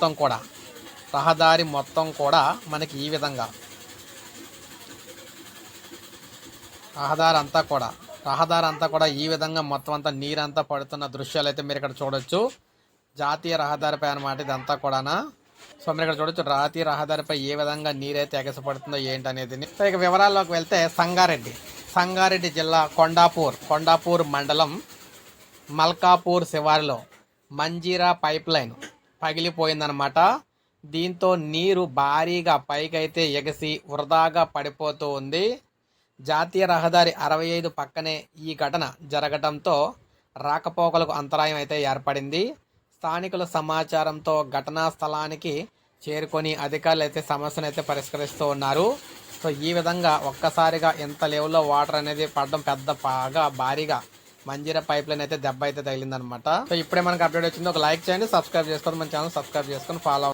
మొత్తం కూడా. రహదారి మొత్తం కూడా మనకి ఈ విధంగా. రహదారి అంతా కూడా. రహదారి అంతా కూడా ఈ విధంగా మొత్తం అంతా నీరంతా పడుతున్న దృశ్యాలు అయితే మీరు ఇక్కడ చూడొచ్చు. జాతీయ రహదారిపై అనమాట ఇదంతా కూడానా. సో మీరు ఇక్కడ చూడొచ్చు జాతీయ రహదారిపై ఏ విధంగా నీరైతే ఎగసపడుతుందో ఏంటి అనేది ఇక వివరాల్లోకి వెళ్తే సంగారెడ్డి. సంగారెడ్డి జిల్లా కొండాపూర్ కొండాపూర్ మండలం మల్కాపూర్ శివారులో మంజీరా పైప్ లైన్. పగిలిపోయిందనమాట దీంతో నీరు భారీగా పైకైతే ఎగసి వృధాగా పడిపోతూ ఉంది. జాతీయ రహదారి అరవై ఐదు పక్కనే ఈ ఘటన జరగడంతో రాకపోకలకు అంతరాయం అయితే ఏర్పడింది. స్థానికుల సమాచారంతో ఘటనా స్థలానికి చేరుకొని అధికారులు అయితే సమస్యను అయితే పరిష్కరిస్తూ ఉన్నారు. సో ఈ విధంగా ఒక్కసారిగా ఎంత లెవెల్లో వాటర్ అనేది పడడం పెద్ద బాగా భారీగా మంజీరా పైప్ లైన్ అయితే దెబ్బ అయితే తగిలిందనమాట. సో ఇప్పుడే మనకు అప్డేట్ వచ్చింది. ఒక లైక్ చేయండి సబ్స్క్రైబ్ చేసుకోండి. మన ఛానల్ సబ్స్క్రైబ్ చేసుకొని ఫాలో